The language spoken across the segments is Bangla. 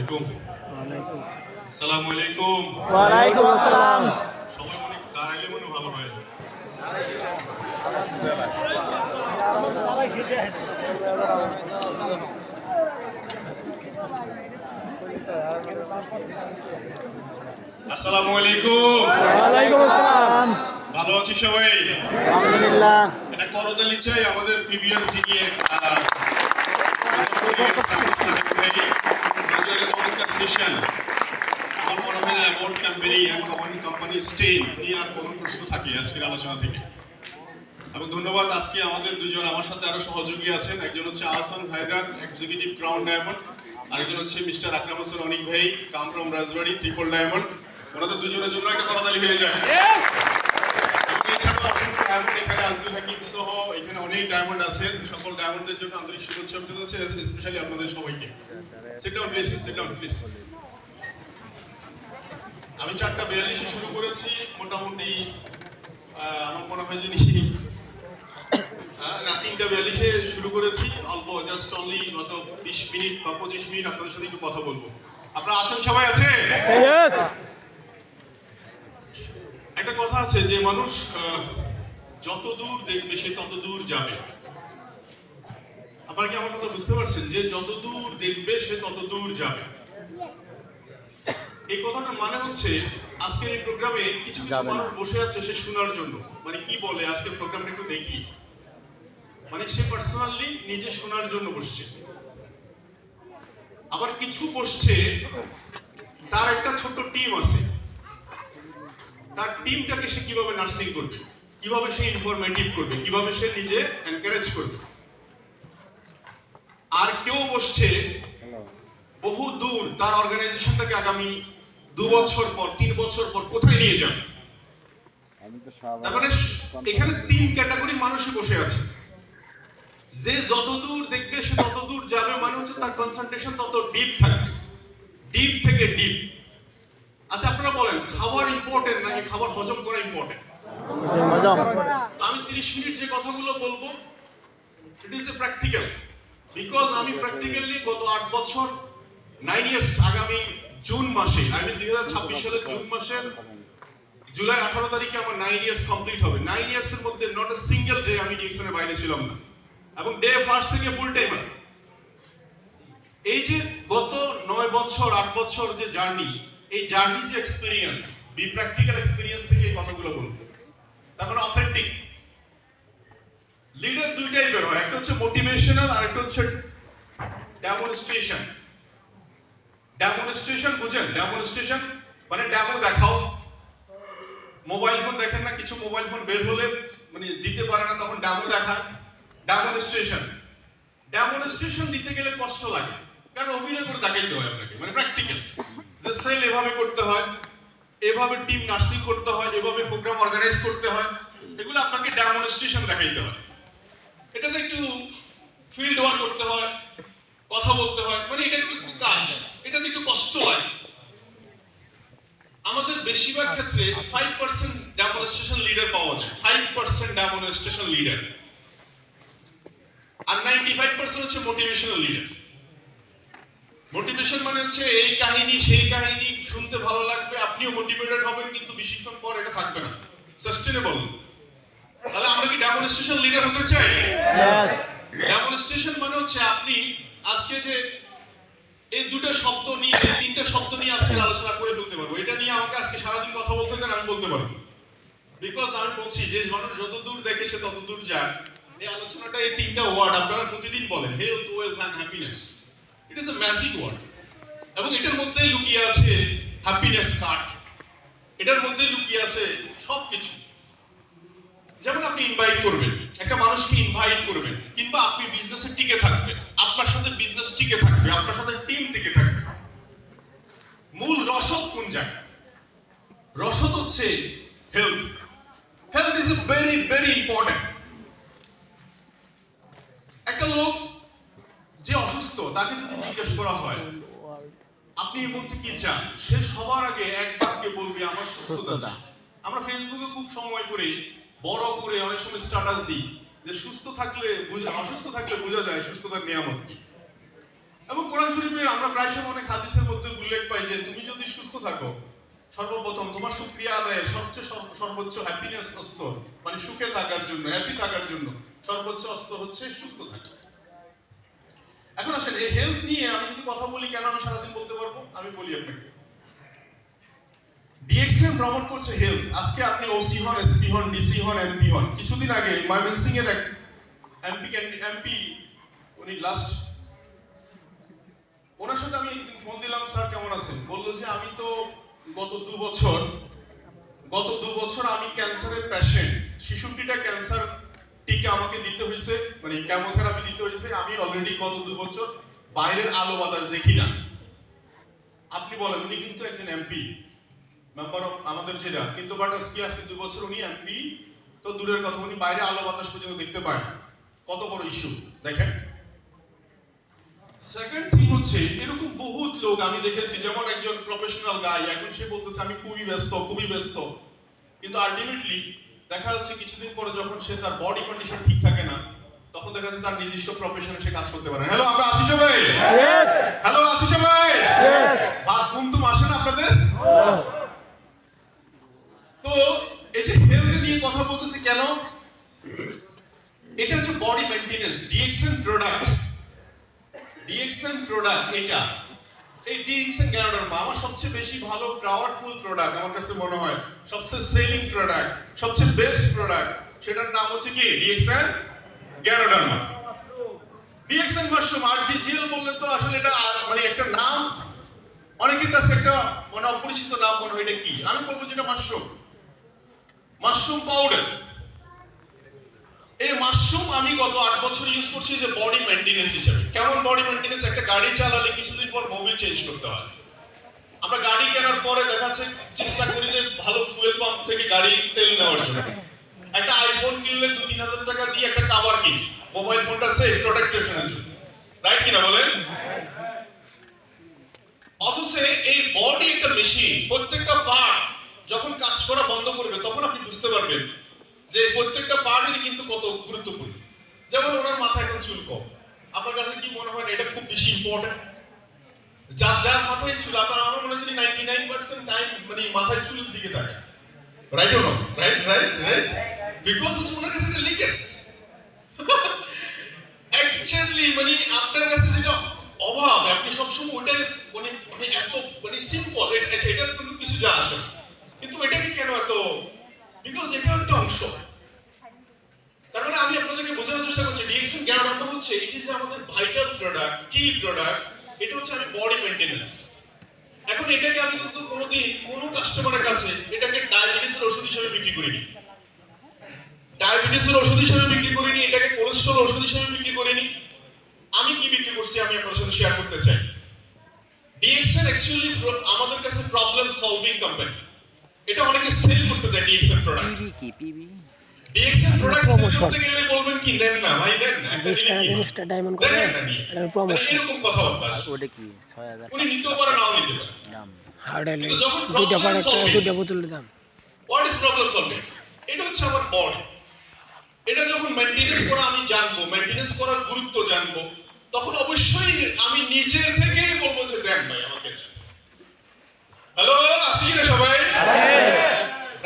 আলাইকুম। আসসালামু। আলাইকুম। ওয়ালাইকুম আসসালাম। সবাই মনে দাঁড়াইলে মনে ভালো হয়। আসসালামু আলাইকুম। ওয়ালাইকুম আসসালাম। ভালো আছি সবাই? আলহামদুলিল্লাহ। এটা করতালি চাই আমাদের প্রিভিয়াস সেশন আমার মনে হয় না কোম্পানি স্টেইন আর কোনো প্রশ্ন আলোচনা থেকে। ধন্যবাদ, আজকে আমাদের দুজন আমার সাথে আরও সহযোগী আছেন। একজন হচ্ছে Ahsan Haider executive crown diamond আরেকজন হচ্ছে মিস্টার আকরাম হোসেন ভাই come from Rajbari triple diamond ওনাদের দুজনের জন্য একটা করতালি হয়ে যায় আমি চারটা বিয়াল্লিশে শুরু করেছি মোটামুটি আমার মনে হয় জিনিস না তিনটা বিয়াল্লিশে শুরু করেছি অল্প জাস্ট অনলি গত বিশ মিনিট বা পঁচিশ মিনিট আপনাদের সাথে একটু কথা বলব আপনারা আছেন সবাই আছে একটা কথা আছে যে মানুষ যত দূর দেখবে সে তত দূর যাবে। আপনারা কি আমার কথা বুঝতে পারছেন? যে যত দূর দেখবে সে তত দূর যাবে। এই কথাটার মানে হচ্ছে আজকে এই প্রোগ্রামে কিছু কিছু মানুষ বসে আছে সে শোনার জন্য। মানে কি বলে? আজকে প্রোগ্রামটা একটু দেখি। মানে সে পার্সোনালি নিজে শোনার জন্য বসছে। আবার কিছু বসছে তার একটা ছোট্ট টিম আছে। তার টিমটাকে সে কীভাবে নার্সিং করবে? কীভাবে সে ইনফরমেটিভ করবে? কীভাবে সে নিজে এনকারেজ করবে? আর কেউ বসছে বহু দূর তার অর্গানাইজেশনটাকে আগামী দু বছর পর তিন বছর পর কোথায় নিয়ে যাবে? তার মানে এখানে তিন ক্যাটাগরি মানুষই বসে আছে। যে যত দূর দেখবে সে তত দূর যাবে মানে হচ্ছে তার কনসেন্ট্রেশন তত ডিপ থাকবে। ডিপ থেকে ডিপ আচ্ছা আপনারা বলেন খাবার ইম্পর্টেন্ট নাকি খাবার হজম করা ইম্পর্টেন্ট আমি 30 মিনিট যে কথাগুলো বলব it is a practical because আমি প্র্যাকটিক্যালি গত আট বছর নাইন ইয়ার্স আগামী জুন মাসে আই মিন দুই হাজার ছাব্বিশ সালের জুন মাসের জুলাই আঠারো তারিখে আমার নাইন ইয়ার্স কমপ্লিট হবে। নাইন ইয়ার্স এর মধ্যে নট এ সিঙ্গেল ডে আমি ডিএক্সনের বাইরে ছিলাম না। এবং ডে ফার্স্ট থেকে ফুল টাইমার এই যে গত নয় বছর আট বছর যে জার্নি এই জার্নি যে এক্সপিরিয়েন্স বি প্র্যাকটিক্যাল এক্সপিরিয়েন্স থেকে এই কথাগুলো বলব তার মানে অথেন্টিক লিডার দুই টাইপের হয়, একটা হচ্ছে মোটিভেশনাল আর একটা হচ্ছে ডেমনস্ট্রেশন ডেমনস্ট্রেশন বুঝেন ডেমনস্ট্রেশন মানে ডেমো দেখাও। মোবাইল ফোন দেখেন না, কিছু মোবাইল ফোন বের হলে মানে দিতে পারে না, তখন ডেমো দেখায় ডেমনস্ট্রেশন ডেমনস্ট্রেশন দিতে গেলে কষ্ট লাগে, কারণ অভিনয় করে দেখাইতে হয় আপনাকে মানে প্র্যাকটিক্যাল সেল এভাবে করতে হয়, এভাবে টিম নার্সিং করতে হয়, এভাবে প্রোগ্রাম অর্গানাইজ করতে হয়, এগুলো আপনাকে ডেমনস্ট্রেশন দেখাইতে হয়। এটাতে একটু ফিল্ড ওয়ার্ক করতে হয়, কথা বলতে হয় মানে এটা একটু কাজ, এটাতে একটু কষ্ট লাগে আমাদের বেশিরভাগ ক্ষেত্রে ফাইভ পার্সেন্ট ডেমনস্ট্রেশন লিডার পাওয়া যায় ফাইভ পার্সেন্ট ডেমনস্ট্রেশন লিডার আর নাইনটি ফাইভ পার্সেন্ট হচ্ছে মোটিভেশনাল লিডার মোটিভেশন মানে হচ্ছে এই কাহিনী সেই কাহিনী শুনতে ভালো লাগবে আপনিও মোটিভেটেড হবেন কিন্তু বেশিক্ষণ পর এটা থাকবে না। সাস্টেনেবল তাহলে আমরা কি ডেমনস্ট্রেশন লিডার হতে চাই? ডেমনস্ট্রেশন মানে হচ্ছে আপনি আজকে যে এই দুটো শব্দ নিয়ে এই তিনটা শব্দ নিয়ে আজকে আলোচনা করে ফেলতে পারব। এটা নিয়ে আমাকে আজকে সারাদিন কথা বলতে দেন আমি বলতে পারব। বিকজ আমি বলছি যে মানুষ যত দূর দেখে সে তত দূর যায়। এই আলোচনাটা এই তিনটা ওয়ার্ড আপনারা প্রতিদিন বলেন health wealth and happiness it is a magic word এবং এটার মধ্যে লুকিয়ে আছে হ্যাপিনেস কার্ড এটার মধ্যে লুকিয়ে আছে সব কিছু যেমন আপনি ইনভাইট করবেন, একটা মানুষকে ইনভাইট করবেন, কিংবা আপনি বিজনেসে টিকে থাকবেন, আপনার সাথে বিজনেস টিকে থাকবে, আপনার সাথে টিম টিকে থাকবে। মূল রসদ কোন জায়গায়? রসদ হচ্ছে health health is a very very important একটা লোক যে অসুস্থ তাকে যদি জিজ্ঞেস করা হয় আপনি এই মুহূর্তে কি চান? সে সবার আগে এক বাক্যে বলবে আমার সুস্থতা চাই আমরা ফেসবুকে খুব সময় করে বড় করে অনেক সময় স্ট্যাটাস দিই যে সুস্থ থাকলে অসুস্থ থাকলে বোঝা যায় সুস্থতার নিয়ামত কি। এবং কোরআন শরীফে আমরা প্রায় সময় অনেক হাদিসের মধ্যে উল্লেখ পাই যে তুমি যদি সুস্থ থাকো সর্বপ্রথম তোমার সুক্রিয়া আদায়ের সবচেয়ে সর্বোচ্চ হ্যাপিনেস অস্ত্র মানে সুখে থাকার জন্য হ্যাপি থাকার জন্য সর্বোচ্চ অস্ত্র হচ্ছে সুস্থ থাকা। এখন আসলে এই হেলথ নিয়ে আমি যদি কথা বলি, কেন আমি সারাদিন বলতে পারব? আমি বলি আপনাকে। ডিএক্সএম ভ্রমণ করছে হেলথ আজকে আপনি ওসি হন এসপি হন ডিসি হন এমপি হন। কিছুদিন আগে ময়মন সিং এর এক এমপি এমপি উনি লাস্ট ওনার সাথে আমি একদিন ফোন দিলাম স্যার কেমন আছেন? বলল যে, আমি তো গত দু বছর, গত দু বছর আমি ক্যান্সারের প্যাশেন্ট শিশুটিটা ক্যান্সার টিকা আমাকে দিতে হয়েছে মানে কেমোথেরাপি দিতে হয়েছে, আমি অলরেডি গত দু বছর বাইরের আলো বাতাস দেখি না। আপনি বলেন, উনি কিন্তু একজন এমপি মেম্বার অফ আমাদের যেটা, কিন্তু বাট আজকে আজকে দু বছর উনি এমপি তো দূরের কথা, উনি বাইরে আলো বাতাস পর্যন্ত দেখতে পায় না কত বড় ইস্যু দেখেন। সেকেন্ড থিং হচ্ছে, এরকম বহুত লোক আমি দেখেছি, যেমন একজন প্রফেশনাল গাই এখন সে বলতেছে, আমি খুবই ব্যস্ত খুবই ব্যস্ত। কিন্তু আলটিমেটলি দেখা যাচ্ছে কিছুদিন পরে যখন সে তার বডি কন্ডিশন ঠিক থাকে না তখন দেখা যাচ্ছে তার নিজস্ব প্রফেশনে সে কাজ করতে পারে হ্যালো আমরা আছি সবাই? হ্যালো আছি সবাই. ভাত ঘুম তো আসে না আপনাদের? তো এই যে হেলথ নিয়ে কথা বলতেছি কেন? এটা হচ্ছে body maintenance DXN product DXN product এটা। এই ডিএক্সএন গ্যানোডার্মা আমার সবচেয়ে বেশি ভালো পাওয়ারফুল প্রোডাক্ট আমার কাছে মনে হয়। সবচেয়ে সেলিং প্রোডাক্ট সবচেয়ে বেস্ট প্রোডাক্ট সেটার নাম হচ্ছে কি? DXN ganoderma DXN mushroom artificial বললে তো আসলে এটা মানে একটা নাম, অনেকের কাছে একটা মানে অপরিচিত নাম মনে হয় এটা কি? আমি বলব যেটা মাশরুম মাশরুম পাউডার এই মাশরুম আমি গত আট বছর ইউজ করছি যে বডি মেইনটেনেন্স হিসেবে। কেমন বডি মেইনটেনেন্স একটা গাড়ি চালালে কিছুদিন পর মোবিল চেঞ্জ করতে হয়। আমরা গাড়ি কেনার পরে দেখাচ্ছে চেষ্টা করি যে ভালো ফুয়েল পাম্প থেকে গাড়ি তেল নেওয়ার জন্য। একটা আইফোন কিনলে দু তিন হাজার টাকা দিয়ে একটা কাভার কিনি। মোবাইল ফোনটা সেফ প্রোটেকশনের জন্য। রাইট কিনা বলেন? অথচ এই বডি একটা মেশিন প্রত্যেকটা পার্ট যখন কাজ করা বন্ধ করবে, তখন আপনি বুঝতে পারবেন যে প্রত্যেকটা পার্টেরই কিন্তু কত গুরুত্বপূর্ণ। যেমন ওনার মাথায় এখন চুল কম। আপনার কাছে কি মনে হয় না এটা খুব বেশি ইম্পর্টেন্ট যার যার মাথায় চুল, আপনার, আমার মনে হয় যদি নাইনটি নাইন পার্সেন্ট টাইম মানে মাথায় চুলের দিকে থাকে রাইট ও রাইট রাইট রাইট বিকজ হচ্ছে ওনার কাছে একটা লিকেজ অ্যাকচুয়ালি মানে আপনার কাছে যেটা অভাব, আপনি সবসময় ওটাই মানে মানে এত মানে সিম্পল এটা এটা কিন্তু কিছু যা আসে কিন্তু এটাকে কেন এত বিকজ এটা একটা অংশ। তার মানে আমি আপনাদেরকে বোঝানোর চেষ্টা করছি ডিএক্সএন গ্যারান্টি হচ্ছে ইট ইজ আমাদের ভাইটাল প্রোডাক্ট কি প্রোডাক্ট এটা হচ্ছে আমি বডি মেইনটেনেন্স এখন এটাকে আমি কিন্তু কোনোদিন কোনো কাস্টমারের কাছে এটাকে ডায়াবেটিসের ওষুধ হিসেবে বিক্রি করিনি। ডায়াবেটিসের ওষুধ হিসেবে বিক্রি করিনি, এটাকে কোলেস্ট্রল ওষুধ হিসেবে বিক্রি করিনি। আমি কি বিক্রি করছি আমি আপনার সাথে শেয়ার করতে চাই। ডিএক্সএন অ্যাকচুয়ালি আমাদের কাছে প্রবলেম সলভিং কোম্পানি এটা অনেকে সেল করতে চায় ডিএক্সএন প্রোডাক্ট পিবি কি পিবি? ডিএক্সএন প্রোডাক্ট সেল করতে গেলে বলবেন কি নেন না ভাই নেন না একটা নিলে কি জিনিসটা ডায়মন্ড করে মানে প্রমোশন এরকম কথাবার্তা আসে। ওটা কি ছয় হাজার? উনি নিতেও পারে নাও নিতে পারে। দাম। হার্ডেলে দুইটা প্রোডাক্ট দুইটা বোতলের দাম। হোয়াট ইজ প্রবলেম সলভিং এটা হচ্ছে আমার বডি এটা যখন মেইনটেনেন্স করা আমি জানব মেইনটেনেন্স করার গুরুত্ব জানব তখন অবশ্যই আমি নিজে থেকেই বলব যে দেন ভাই আমাকে হ্যালো আসি কিনা সবাই।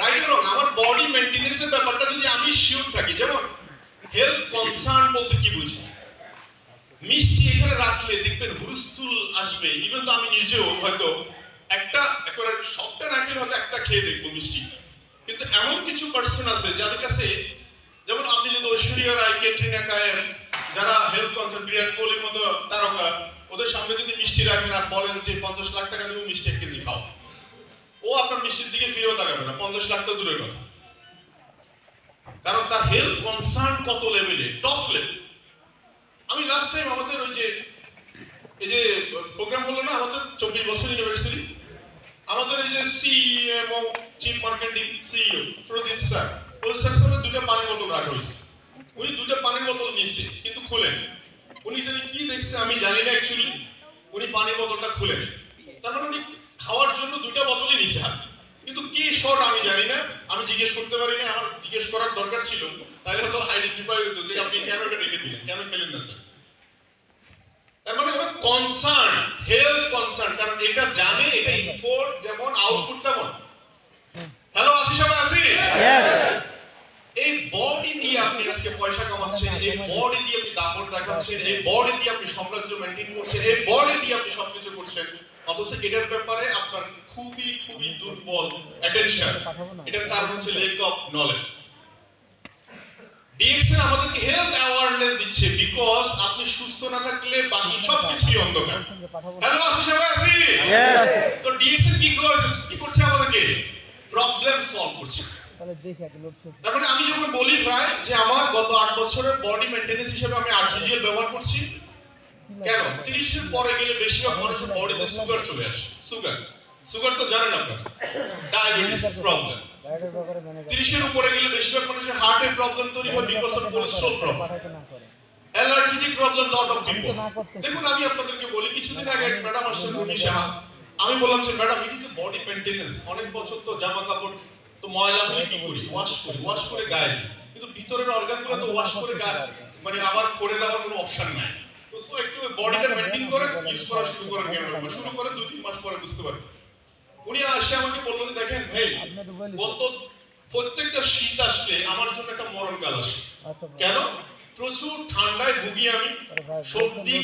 রাইট রং আমার বডি মেইনটেনেন্সের ব্যাপারটা যদি আমি শিওর থাকি যেমন হেলথ কনসার্ন বলতে কি বুঝি? মিষ্টি এখানে রাখলে দেখবেন হুরুস্থুল আসবে ইভেন তো আমি নিজেও হয়তো একটা একবারে সবটা না খেলে হয়তো একটা খেয়ে দেখব মিষ্টি। কিন্তু এমন কিছু পার্সন আছে যাদের কাছে যেমন আপনি যদি ঐশ্বরিয়া রায় ক্যাটরিনা কায়েম যারা হেলথ কনসার্ন বিরাট কোহলির মতো তারকা ওদের সামনে যদি মিষ্টি রাখেন আর বলেন যে পঞ্চাশ লাখ টাকা দেবো মিষ্টি এক কেজি খাও। ও আপনার মিষ্টির দিকে ফিরেও তাকাবে না। পঞ্চাশ লাখ তো দূরের কথা। কারণ তার হেলথ কনসার্ন কত লেভেলে টপ লেভেল আমি লাস্ট টাইম আমাদের ওই যে, এই যে প্রোগ্রাম হলো না, আমাদের চব্বিশ বছর ইউনিভার্সিটি আমাদের এই যে CMO chief marketing CEO Surajit sir. বলছে, স্যার সামনে দুটো পানির বোতল রাখা হয়েছে। উনি দুটো পানির বোতল নিচ্ছে কিন্তু খুলেন। উনি যদি কি দেখছে আমি জানি না অ্যাকচুয়ালি উনি পানির বোতলটা খুলেন তার মানে উনি খাওয়ার জন্য দুইটা বোতলই নিছে হাত। কিন্তু কি শর্ট আমি জানি না আমি জিজ্ঞেস করতে পারি না আমার জিজ্ঞেস করার দরকার ছিল। তাহলে হয়তো আইডেন্টিফাই হতো যে আপনি কেন এটা রেখে দিলেন কেন খেলেন না স্যার? তার মানে আমার কনসার্ন হেলথ কনসার্ন কারণ এটা জানে এটা ইনফোর্ট যেমন আউটপুট তেমন। হ্যালো সবাই আসি? Yes. এই বডি দিয়ে আপনি আজকে পয়সা কামাচ্ছেন এই বডি দিয়ে আপনি দাপট দেখাচ্ছেন এই বডি দিয়ে আপনি সাম্রাজ্য মেনটেন করছেন এই বডি দিয়ে আপনি অথচ এটার ব্যাপারে আপনার খুবই খুবই দুর্বল অ্যাটেনশন এটার কারণ হচ্ছে লেক অফ নলেজ ডিএক্সএন আমাদেরকে হেলথ অ্যাওয়ারনেস দিচ্ছে বিকজ আপনি সুস্থ না থাকলে বাকি সবকিছুই অন্ধকার। হ্যালো আসি সবাই আসি? তো ডিএক্সএন কি কি করছে আমাদেরকে? প্রবলেম সলভ করছে। তার মানে আমি যখন বলি প্রায় যে আমার গত আট বছরের বডি মেনটেন্স হিসেবে আমি আর্টিফিশিয়াল ব্যবহার করছি কেন? তিরিশের পরে গেলে বেশিরভাগ মানুষের বডিতে সুগার চলে আসে। সুগার। সুগার তো জানেন আপনারা। ডায়াবেটিস প্রবলেম তিরিশের উপরে গেলে বেশিরভাগ মানুষের হার্টের প্রবলেম তৈরি হয় because of cholesterol problem allergic problem lot of people দেখুন, আমি আপনাদেরকে বলি, কিছুদিন আগে এক ম্যাডাম আসছেন রুমি সাহা। আমি বললাম যে madam it is a body maintenance অনেক বছর তো জামা কাপড় তো ময়লা হলে কি করি? ওয়াশ করি ওয়াশ করে গায়ে। কিন্তু ভিতরের অর্গানগুলো তো ওয়াশ করে গায়ে মানে আবার করে দেওয়ার কোনো অপশন নাই। তো একটু বডিটা মেনটেন করেন ইউজ করা শুরু করেন ক্যামেরা শুরু করেন দুই তিন মাস পরে বুঝতে পারবেন উনি আসে আমাকে বলল যে দেখেন ভাই গত প্রত্যেকটা শীত আসলে আমার জন্য একটা মরণকাল আসে। আচ্ছা কেন? প্রচুর ঠান্ডায় ভুগি আমি। সর্দি